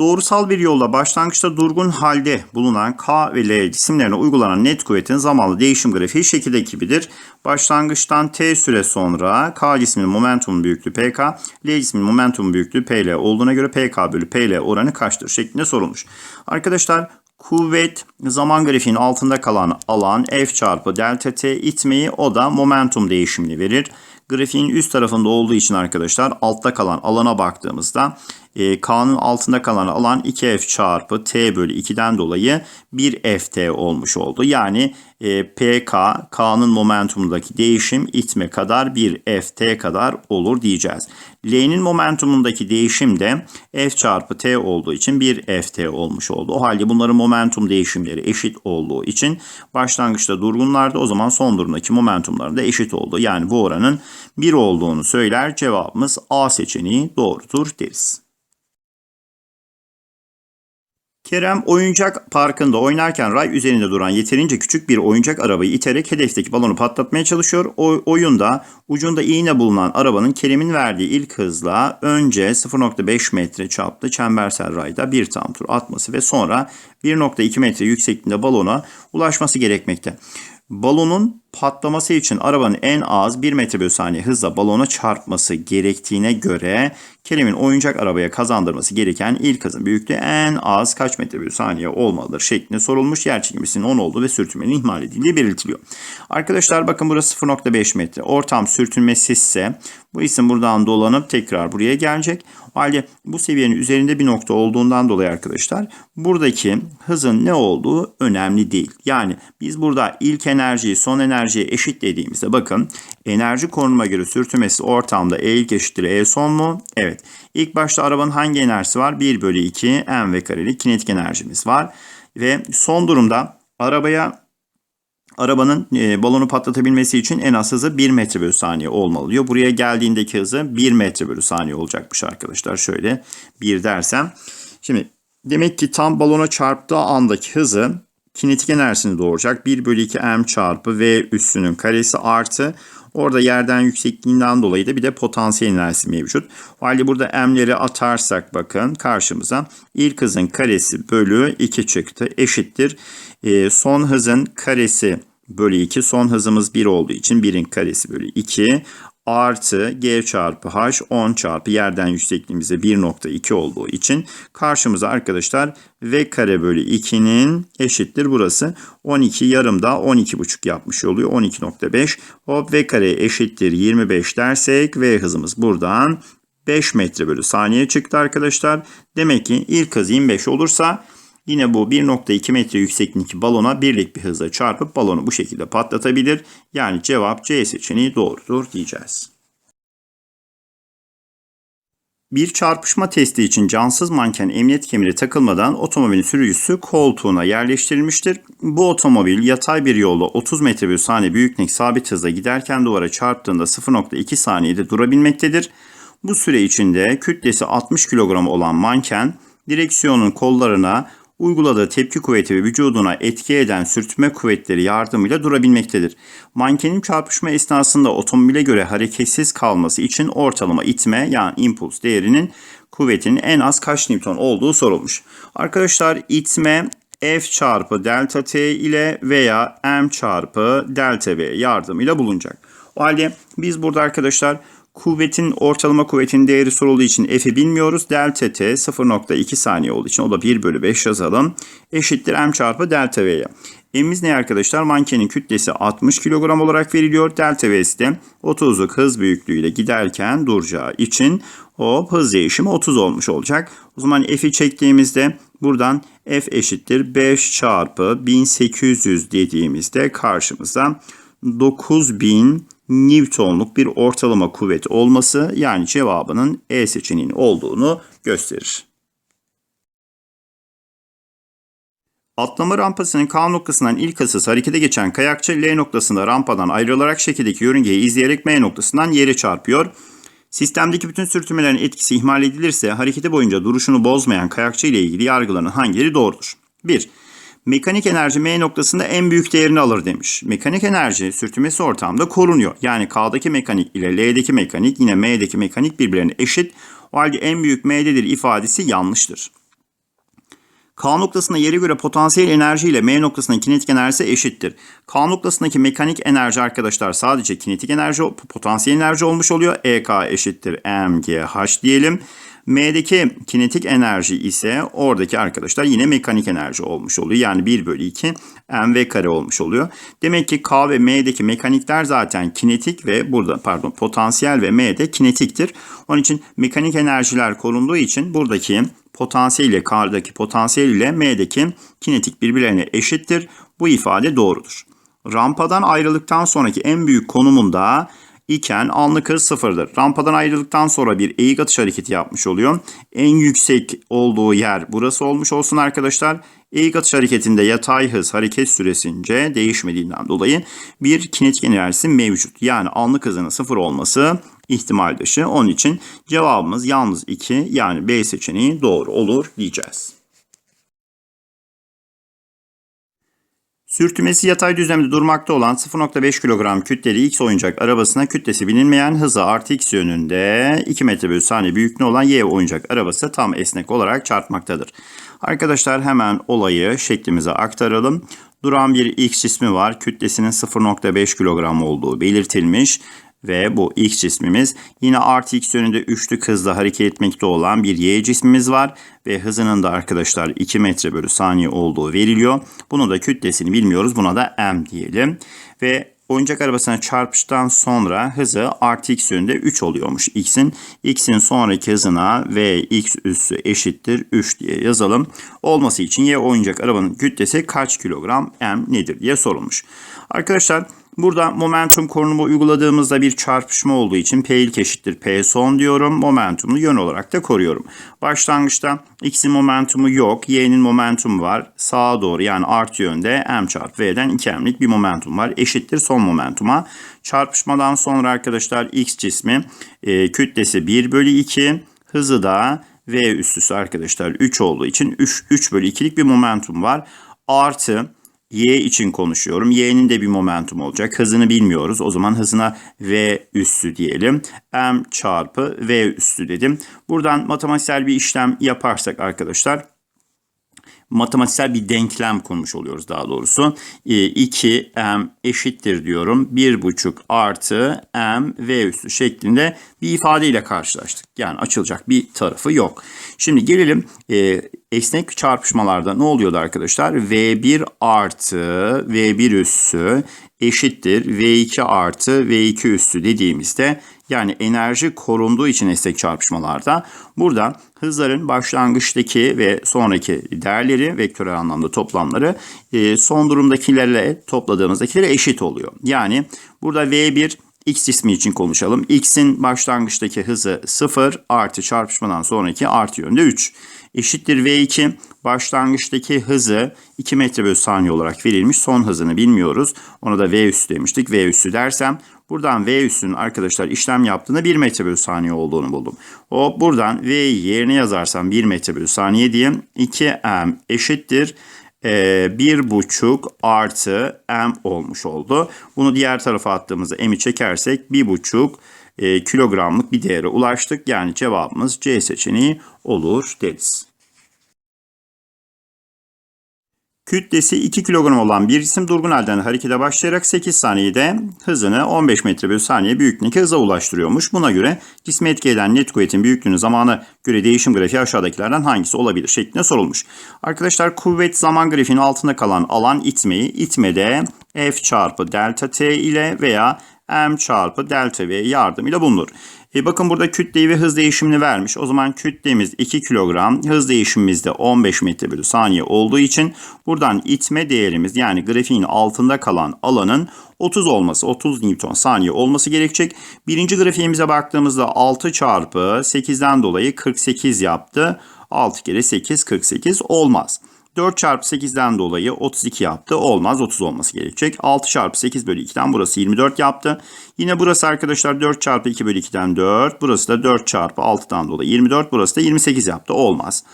Doğrusal bir yolla başlangıçta durgun halde bulunan K ve L cisimlerine uygulanan net kuvvetin zamanlı değişim grafiği şekildeki gibidir. Başlangıçtan T süre sonra K cisminin momentum büyüklüğü PK, L cisminin momentum büyüklüğü PL olduğuna göre PK bölü PL oranı kaçtır şeklinde sorulmuş. Arkadaşlar kuvvet zaman grafiğinin altında kalan alan F çarpı delta T itmeyi o da momentum değişimini verir. Grafiğin üst tarafında olduğu için arkadaşlar altta kalan alana baktığımızda e, K'nın altında kalan alan 2F çarpı T bölü 2'den dolayı 1FT olmuş oldu. Yani e, PK K'nın momentumundaki değişim itme kadar 1 FT kadar olur diyeceğiz. L'nin momentumundaki değişim de F çarpı T olduğu için 1 FT olmuş oldu. O halde bunların momentum değişimleri eşit olduğu için başlangıçta durgunlardı. O zaman son durumdaki momentumları da eşit oldu. Yani bu oranın 1 olduğunu söyler. Cevabımız A seçeneği doğrudur deriz. Kerem oyuncak parkında oynarken ray üzerinde duran yeterince küçük bir oyuncak arabayı iterek hedefteki balonu patlatmaya çalışıyor. O oyunda ucunda iğne bulunan arabanın Kerem'in verdiği ilk hızla önce 0.5 metre çaplı çembersel rayda bir tam tur atması ve sonra 1.2 metre yüksekliğinde balona ulaşması gerekmekte. Balonun patlaması için arabanın en az 1 metre bölü saniye hızla balona çarpması gerektiğine göre Kerem'in oyuncak arabaya kazandırması gereken ilk hızın büyüklüğü en az kaç metre bölü saniye olmalıdır şeklinde sorulmuş. Yer çekiminin 10 olduğu ve sürtünmenin ihmal edildiği belirtiliyor. Arkadaşlar bakın burası 0.5 metre. Ortam sürtünmesizse bu isim buradan dolanıp tekrar buraya gelecek. O halde bu seviyenin üzerinde bir nokta olduğundan dolayı arkadaşlar buradaki hızın ne olduğu önemli değil. Yani biz burada ilk enerjiyi son enerjiye eşitlediğimizde bakın enerji konuma göre sürtünmesi ortamda E ilk eşittir E son mu? Evet. İlk başta arabanın hangi enerjisi var? 1 bölü 2 m ve karelik kinetik enerjimiz var. Ve son durumda arabaya arabanın e, balonu patlatabilmesi için en az hızı 1 metre bölü saniye olmalı diyor. Buraya geldiğindeki hızı 1 metre bölü saniye olacakmış arkadaşlar. Şöyle 1 dersem. Şimdi demek ki tam balona çarptığı andaki hızı kinetik enerjisini doğuracak. 1 bölü 2 m çarpı v üssünün karesi artı Orada yerden yüksekliğinden dolayı da bir de potansiyel enerjisi mevcut. O halde burada m'leri atarsak bakın karşımıza ilk hızın karesi bölü 2 çıktı eşittir. E, son hızın karesi bölü 2 son hızımız 1 olduğu için 1'in karesi bölü 2 artı g çarpı h 10 çarpı yerden yüksekliğimizde 1.2 olduğu için karşımıza arkadaşlar v kare bölü 2'nin eşittir burası. 12 yarımda 12.5 yapmış oluyor. 12.5 hop v kare eşittir 25 dersek v hızımız buradan 5 metre bölü saniye çıktı arkadaşlar. Demek ki ilk hız 25 olursa Yine bu 1.2 metre yüksekliğindeki balona birlik bir hızla çarpıp balonu bu şekilde patlatabilir. Yani cevap C seçeneği doğrudur diyeceğiz. Bir çarpışma testi için cansız manken emniyet kemeri takılmadan otomobilin sürücüsü koltuğuna yerleştirilmiştir. Bu otomobil yatay bir yolda 30 metre bölü saniye büyüklük sabit hızla giderken duvara çarptığında 0.2 saniyede durabilmektedir. Bu süre içinde kütlesi 60 kilogram olan manken direksiyonun kollarına uyguladığı tepki kuvveti ve vücuduna etki eden sürtünme kuvvetleri yardımıyla durabilmektedir. Mankenin çarpışma esnasında otomobile göre hareketsiz kalması için ortalama itme yani impuls değerinin kuvvetinin en az kaç Newton olduğu sorulmuş. Arkadaşlar itme F çarpı delta T ile veya M çarpı delta V yardımıyla bulunacak. O halde biz burada arkadaşlar Kuvvetin ortalama kuvvetin değeri sorulduğu için F'i bilmiyoruz. Delta T 0.2 saniye olduğu için o da 1 bölü 5 yazalım. Eşittir M çarpı delta V'ye. M'imiz ne arkadaşlar? Mankenin kütlesi 60 kilogram olarak veriliyor. Delta V'si de 30'luk hız büyüklüğüyle giderken duracağı için hop hız değişimi 30 olmuş olacak. O zaman F'i çektiğimizde buradan F eşittir 5 çarpı 1800 dediğimizde karşımıza 9000 Newton'luk bir ortalama kuvvet olması yani cevabının E seçeneğinin olduğunu gösterir. Atlama rampasının K noktasından ilk hızsız harekete geçen kayakçı L noktasında rampadan ayrılarak şekildeki yörüngeyi izleyerek M noktasından yere çarpıyor. Sistemdeki bütün sürtünmelerin etkisi ihmal edilirse hareketi boyunca duruşunu bozmayan kayakçı ile ilgili yargılanan hangileri doğrudur? 1. Mekanik enerji M noktasında en büyük değerini alır demiş. Mekanik enerji sürtünmesi ortamda korunuyor. Yani K'daki mekanik ile L'deki mekanik yine M'deki mekanik birbirlerine eşit. O halde en büyük M'dedir ifadesi yanlıştır. K noktasında yere göre potansiyel enerji ile M noktasının kinetik enerjisi eşittir. K noktasındaki mekanik enerji arkadaşlar sadece kinetik enerji, potansiyel enerji olmuş oluyor. EK eşittir MGH diyelim. M'deki kinetik enerji ise oradaki arkadaşlar yine mekanik enerji olmuş oluyor. Yani 1 bölü 2 mv kare olmuş oluyor. Demek ki K ve M'deki mekanikler zaten kinetik ve burada pardon potansiyel ve M'de kinetiktir. Onun için mekanik enerjiler korunduğu için buradaki potansiyel ile K'daki potansiyel ile M'deki kinetik birbirlerine eşittir. Bu ifade doğrudur. Rampadan ayrıldıktan sonraki en büyük konumunda iken anlık hız sıfırdır. Rampadan ayrıldıktan sonra bir eğik atış hareketi yapmış oluyor. En yüksek olduğu yer burası olmuş olsun arkadaşlar. Eğik atış hareketinde yatay hız hareket süresince değişmediğinden dolayı bir kinetik enerjisi mevcut. Yani anlık hızının sıfır olması ihtimal dışı. Onun için cevabımız yalnız 2 yani B seçeneği doğru olur diyeceğiz. Sürtünmesi yatay düzlemde durmakta olan 0.5 kilogram kütleli X oyuncak arabasına kütlesi bilinmeyen hızı artı X yönünde 2 metre bölü saniye büyüklüğü olan Y oyuncak arabası tam esnek olarak çarpmaktadır. Arkadaşlar hemen olayı şeklimize aktaralım. Duran bir X cismi var. Kütlesinin 0.5 kilogram olduğu belirtilmiş ve bu X cismimiz yine artı X yönünde üçlük hızla hareket etmekte olan bir Y cismimiz var ve hızının da arkadaşlar 2 metre bölü saniye olduğu veriliyor. Bunu da kütlesini bilmiyoruz. Buna da M diyelim. Ve oyuncak arabasına çarpıştıktan sonra hızı artı x yönünde 3 oluyormuş x'in. x'in sonraki hızına v x üssü eşittir 3 diye yazalım. Olması için y oyuncak arabanın kütlesi kaç kilogram m nedir diye sorulmuş. Arkadaşlar Burada momentum korunumu uyguladığımızda bir çarpışma olduğu için P ilk eşittir P son diyorum. Momentumunu yön olarak da koruyorum. Başlangıçta X'in momentumu yok. Y'nin momentumu var. Sağa doğru yani artı yönde M çarpı V'den 2M'lik bir momentum var. Eşittir son momentuma. Çarpışmadan sonra arkadaşlar X cismi e, kütlesi 1 bölü 2. Hızı da V üssüsü arkadaşlar 3 olduğu için 3, 3 bölü 2'lik bir momentum var. Artı Y için konuşuyorum. Y'nin de bir momentum olacak. Hızını bilmiyoruz. O zaman hızına V üssü diyelim. M çarpı V üssü dedim. Buradan matematiksel bir işlem yaparsak arkadaşlar matematiksel bir denklem kurmuş oluyoruz daha doğrusu. 2 m eşittir diyorum. 1,5 artı m v üssü şeklinde bir ifadeyle karşılaştık. Yani açılacak bir tarafı yok. Şimdi gelelim e, esnek çarpışmalarda ne oluyordu arkadaşlar? V1 artı V1 üssü eşittir V2 artı V2 üssü dediğimizde yani enerji korunduğu için esnek çarpışmalarda burada hızların başlangıçtaki ve sonraki değerleri vektörel anlamda toplamları e, son durumdakilerle topladığımızdakileri eşit oluyor. Yani burada V1 X cismi için konuşalım. X'in başlangıçtaki hızı 0 artı çarpışmadan sonraki artı yönde 3 eşittir V2 başlangıçtaki hızı 2 metre bölü saniye olarak verilmiş. Son hızını bilmiyoruz. Ona da V üssü demiştik. V üssü dersem buradan V üssünün arkadaşlar işlem yaptığında 1 metre bölü saniye olduğunu buldum. O buradan V'yi yerine yazarsam 1 metre bölü saniye diyeyim. 2M eşittir. 1,5 artı M olmuş oldu. Bunu diğer tarafa attığımızda M'i çekersek 1,5 e, kilogramlık bir değere ulaştık. Yani cevabımız C seçeneği olur deriz. Kütlesi 2 kilogram olan bir cisim durgun halden harekete başlayarak 8 saniyede hızını 15 metre bölü saniye büyüklüğündeki hıza ulaştırıyormuş. Buna göre cisme etki eden net kuvvetin büyüklüğünü zamana göre değişim grafiği aşağıdakilerden hangisi olabilir şeklinde sorulmuş. Arkadaşlar kuvvet zaman grafiğinin altında kalan alan itmeyi itmede F çarpı delta T ile veya M çarpı delta V yardımıyla bulunur. E bakın burada kütleyi ve hız değişimini vermiş. O zaman kütlemiz 2 kilogram, hız değişimimiz de 15 metre bölü saniye olduğu için buradan itme değerimiz yani grafiğin altında kalan alanın 30 olması, 30 Newton saniye olması gerekecek. Birinci grafiğimize baktığımızda 6 çarpı 8'den dolayı 48 yaptı. 6 kere 8 48 olmaz. 4 çarpı 8'den dolayı 32 yaptı. Olmaz 30 olması gerekecek. 6 çarpı 8 bölü 2'den burası 24 yaptı. Yine burası arkadaşlar 4 çarpı 2 bölü 2'den 4. Burası da 4 çarpı 6'dan dolayı 24. Burası da 28 yaptı. Olmaz.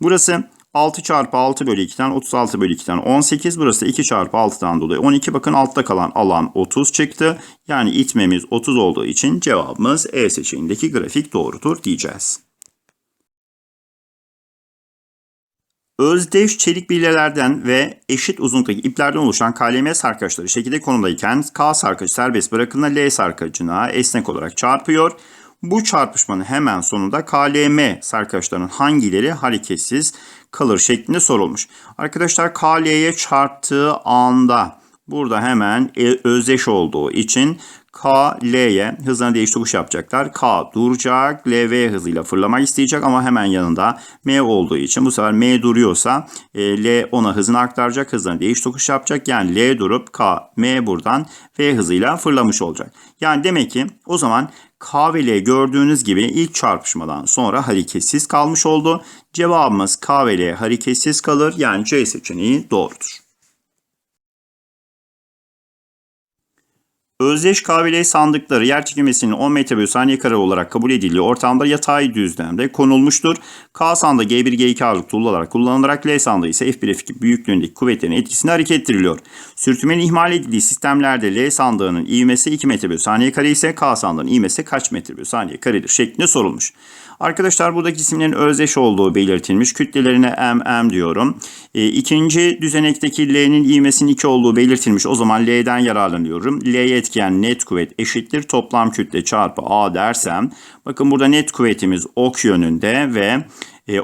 Burası 6 çarpı 6 bölü 2'den 36 bölü 2'den 18. Burası da 2 çarpı 6'dan dolayı 12. Bakın altta kalan alan 30 çıktı. Yani itmemiz 30 olduğu için cevabımız E seçeneğindeki grafik doğrudur diyeceğiz. Özdeş çelik bilyelerden ve eşit uzunluktaki iplerden oluşan KLM sarkaçları şekilde konumdayken K sarkacı serbest bırakıldığında L sarkacına esnek olarak çarpıyor. Bu çarpışmanın hemen sonunda KLM sarkaçlarının hangileri hareketsiz kalır şeklinde sorulmuş. Arkadaşlar KL'ye çarptığı anda burada hemen e- özdeş olduğu için K, L'ye hızlarını değiş tokuş yapacaklar. K duracak, L, V hızıyla fırlamak isteyecek ama hemen yanında M olduğu için bu sefer M duruyorsa e, L ona hızını aktaracak, hızlarını değiş tokuş yapacak. Yani L durup K, M buradan V hızıyla fırlamış olacak. Yani demek ki o zaman K ve L gördüğünüz gibi ilk çarpışmadan sonra hareketsiz kalmış oldu. Cevabımız K ve L hareketsiz kalır. Yani C seçeneği doğrudur. Özdeş KVL sandıkları yer çekilmesinin 10 metre bölü saniye kare olarak kabul edildiği ortamda yatay düzlemde konulmuştur. K sandığı G1 G2 ağırlık tuğla olarak kullanılarak L sandığı ise F1 F2 büyüklüğündeki kuvvetlerin etkisinde hareket ettiriliyor. Sürtünmenin ihmal edildiği sistemlerde L sandığının ivmesi 2 metre bölü saniye kare ise K sandığının ivmesi kaç metre bölü saniye karedir şeklinde sorulmuş. Arkadaşlar buradaki cisimlerin özdeş olduğu belirtilmiş. Kütlelerine M, M diyorum. E, ikinci düzenekteki L'nin ivmesinin 2 olduğu belirtilmiş. O zaman L'den yararlanıyorum. L'ye etkiyen net kuvvet eşittir. Toplam kütle çarpı A dersem. Bakın burada net kuvvetimiz ok yönünde ve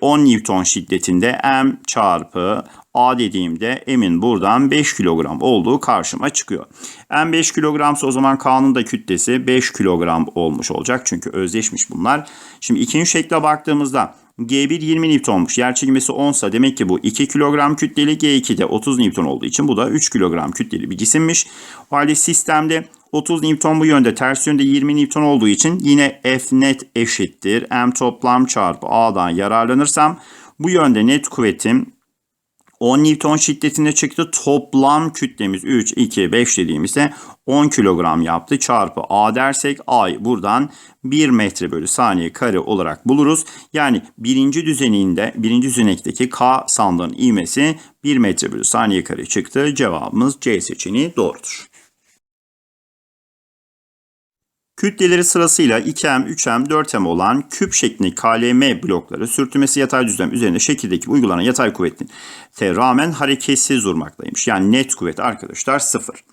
10 Newton şiddetinde M çarpı A dediğimde M'in buradan 5 kilogram olduğu karşıma çıkıyor. M 5 kilogramsa o zaman K'nın da kütlesi 5 kilogram olmuş olacak. Çünkü özdeşmiş bunlar. Şimdi ikinci şekle baktığımızda G1 20 Newton'muş. Yer çekimesi 10 sa demek ki bu 2 kilogram kütleli G2 de 30 Newton olduğu için bu da 3 kilogram kütleli bir cisimmiş. O halde sistemde 30 Newton bu yönde, ters yönde 20 Newton olduğu için yine F net eşittir. M toplam çarpı A'dan yararlanırsam bu yönde net kuvvetim 10 Newton şiddetinde çıktı. Toplam kütlemiz 3, 2, 5 dediğimizde 10 kilogram yaptı. Çarpı A dersek A'yı buradan 1 metre bölü saniye kare olarak buluruz. Yani birinci düzeninde, birinci düzenekteki K sandığın ivmesi 1 metre bölü saniye kare çıktı. Cevabımız C seçeneği doğrudur. Kütleleri sırasıyla 2M, 3M, 4M olan küp şeklindeki KLM blokları sürtünmesi yatay düzlem üzerinde şekildeki uygulanan yatay kuvvetin rağmen hareketsiz durmaktaymış. Yani net kuvvet arkadaşlar sıfır.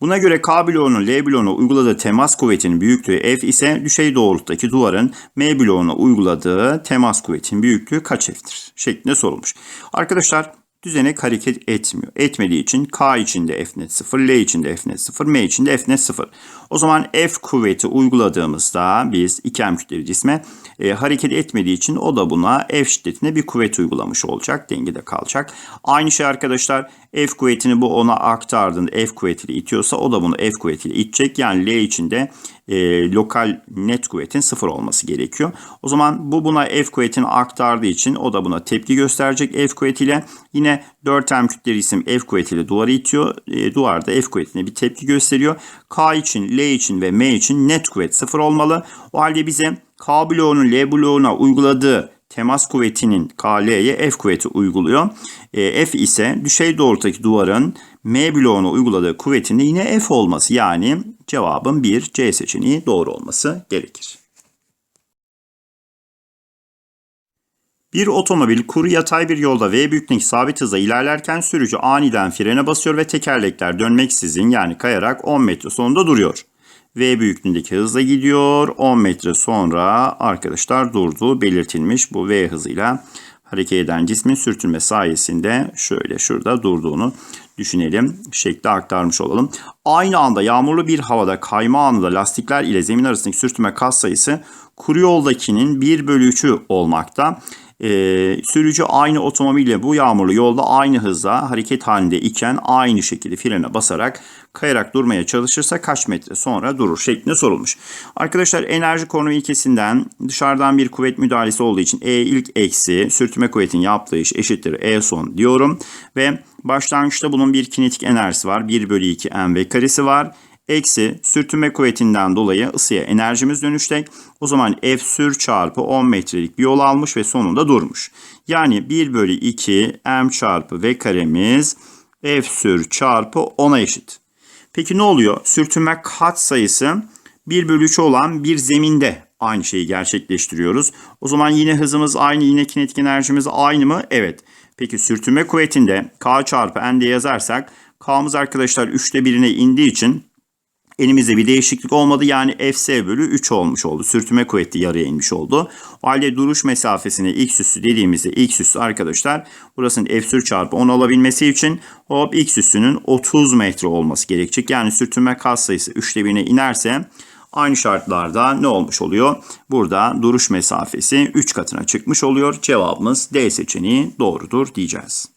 Buna göre K bloğunun L bloğuna uyguladığı temas kuvvetinin büyüklüğü F ise düşey doğrultudaki duvarın M bloğuna uyguladığı temas kuvvetinin büyüklüğü kaç F'tir? Şeklinde sorulmuş. Arkadaşlar düzenek hareket etmiyor. Etmediği için K içinde F net 0, L içinde F net 0, M içinde F net 0. O zaman F kuvveti uyguladığımızda biz ikem kütleli cisme e, hareket etmediği için o da buna F şiddetinde bir kuvvet uygulamış olacak. Dengede kalacak. Aynı şey arkadaşlar F kuvvetini bu ona aktardığında F kuvvetiyle itiyorsa o da bunu F kuvvetiyle itecek. Yani L içinde e, lokal net kuvvetin sıfır olması gerekiyor. O zaman bu buna F kuvvetini aktardığı için o da buna tepki gösterecek F kuvvetiyle. Yine 4M kütleli isim F kuvvetiyle duvarı itiyor. E, duvarda F kuvvetine bir tepki gösteriyor. K için, L için ve M için net kuvvet sıfır olmalı. O halde bize K bloğunun L bloğuna uyguladığı temas kuvvetinin KL'ye F kuvveti uyguluyor. E, F ise düşey doğrultudaki duvarın M bloğuna uyguladığı kuvvetin yine F olması. Yani cevabın 1 C seçeneği doğru olması gerekir. Bir otomobil kuru yatay bir yolda V büyüklüğündeki sabit hızla ilerlerken sürücü aniden frene basıyor ve tekerlekler dönmeksizin yani kayarak 10 metre sonunda duruyor. V büyüklüğündeki hızla gidiyor. 10 metre sonra arkadaşlar durduğu belirtilmiş bu V hızıyla hareket eden cismin sürtünme sayesinde şöyle şurada durduğunu düşünelim. Şekli aktarmış olalım. Aynı anda yağmurlu bir havada kayma anında lastikler ile zemin arasındaki sürtünme kas sayısı kuru yoldakinin 1 bölü 3'ü olmakta. Ee, sürücü aynı otomobille bu yağmurlu yolda aynı hızla hareket halinde iken aynı şekilde frene basarak kayarak durmaya çalışırsa kaç metre sonra durur şeklinde sorulmuş. Arkadaşlar enerji konumu ilkesinden dışarıdan bir kuvvet müdahalesi olduğu için E ilk eksi sürtünme kuvvetin yaptığı iş eşittir E son diyorum. Ve başlangıçta bunun bir kinetik enerjisi var. 1 bölü 2 mv karesi var. Eksi sürtünme kuvvetinden dolayı ısıya enerjimiz dönüşecek. O zaman F sür çarpı 10 metrelik bir yol almış ve sonunda durmuş. Yani 1 bölü 2 m çarpı v karemiz F sür çarpı 10'a eşit. Peki ne oluyor? Sürtünme kat sayısı 1 bölü 3 olan bir zeminde aynı şeyi gerçekleştiriyoruz. O zaman yine hızımız aynı, yine kinetik enerjimiz aynı mı? Evet. Peki sürtünme kuvvetinde K çarpı N diye yazarsak K'mız arkadaşlar 3'te birine indiği için elimizde bir değişiklik olmadı. Yani Fs bölü 3 olmuş oldu. Sürtünme kuvveti yarıya inmiş oldu. O halde duruş mesafesine x üssü dediğimizde x üssü arkadaşlar burasının F sür çarpı 10 olabilmesi için hop x üssünün 30 metre olması gerekecek. Yani sürtünme katsayısı 3'te 1'ine inerse aynı şartlarda ne olmuş oluyor? Burada duruş mesafesi 3 katına çıkmış oluyor. Cevabımız D seçeneği doğrudur diyeceğiz.